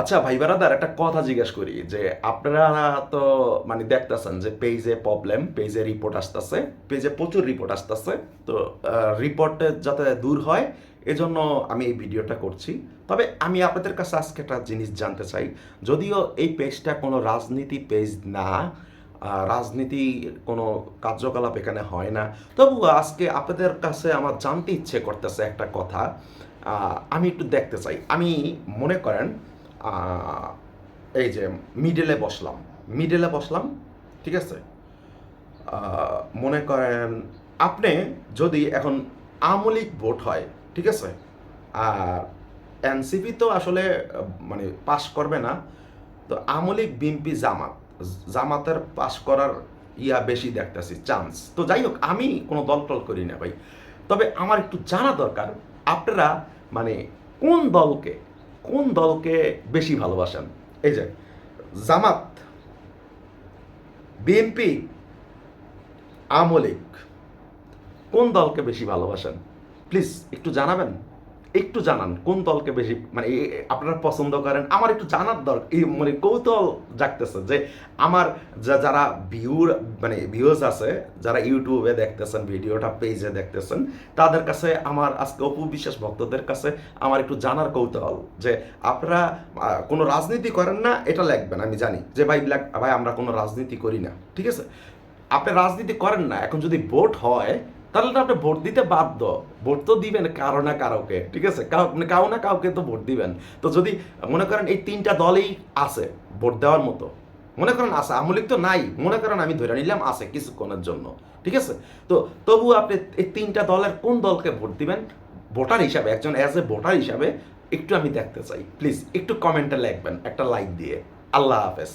আচ্ছা ভাই বেড়াদার একটা কথা জিজ্ঞেস করি, যে আপনারা তো মানে দেখতেছেন যে পেজে প্রবলেম পেজে রিপোর্ট আসতেছে পেজে প্রচুর রিপোর্ট আসতেছে, তো রিপোর্টে যাতে দূর হয়, এজন্য আমি এই ভিডিওটা করছি। তবে আমি আপনাদের কাছে আজকে একটা জিনিস জানতে চাই, যদিও এই পেজটা কোনো রাজনীতি পেজ না রাজনীতি কোনো কার্যকলাপ এখানে হয় না তবু আজকে আপনাদের কাছে আমার জানতে ইচ্ছে করতেছে একটা কথা আমি একটু দেখতে চাই। আমি মনে করেন এই যে মিডলে বসলাম। মিডেলে বসলাম, ঠিক আছে? মনে করেন আপনি যদি এখন আমলিক ভোট হয়, ঠিক আছে? আর এনসিপি তো আসলে মানে পাশ করবে না, তো আমলিক বিএনপি জামাত, জামাতের পাশ করার ইয়া বেশি দেখতেছি চান্স তো যাই হোক, আমি কোনো দল টল করি না ভাই। তবে আমার একটু জানা দরকার, আপনারা মানে কোন দলকে কোন দলকে বেশি ভালোবাসেন? এই যে, জামাত, বিএনপি আমলিক কোন দলকে বেশি ভালোবাসেন? প্লিজ, একটু জানাবেন? একটু জানান, কোন দলকে বেশি মানে আপনারা পছন্দ করেন? আমার একটু জানার দরকার মানে কৌতূহল জাগতেছে যে আমার যারা ভিউর মানে ভিউজ আছে, যারা ইউটিউবে দেখতেছেন, ভিডিওটা পেজে দেখতেছেন, তাদের কাছে আমার আজকে অপু বিশ্বাস ভক্তদের কাছে আমার একটু জানার কৌতূহল যে আপনারা কোনো রাজনীতি করেন না, এটা লিখবেন, আমি জানি যে ভাই ভাই, আমরা কোনো রাজনীতি করি না, ঠিক আছে? আপনি রাজনীতি করেন না, এখন যদি ভোট হয় তাহলে তো আপনি ভোট দিতে বাধ্য। ভোট তো দিবেন কারও না কারোকে, ঠিক আছে? মানে কাউ না কাউকে তো ভোট দিবেন। তো যদি, মনে করেন এই তিনটা দলই আছে ভোট দেওয়ার মতো। মনে করেন আছে আমলিক তো নাই। মনে করেন আমি ধরে নিলাম আছে কিছুক্ষণের জন্য, ঠিক আছে? তো তবু আপনি এই তিনটা দলের কোন দলকে ভোট দিবেন? ভোটার হিসাবে, একজন অ্যাজ এ ভোটার হিসাবে একটু আমি দেখতে চাই। প্লিজ একটু কমেন্টে লিখবেন, একটা লাইক দিয়ে। আল্লাহ হাফেজ।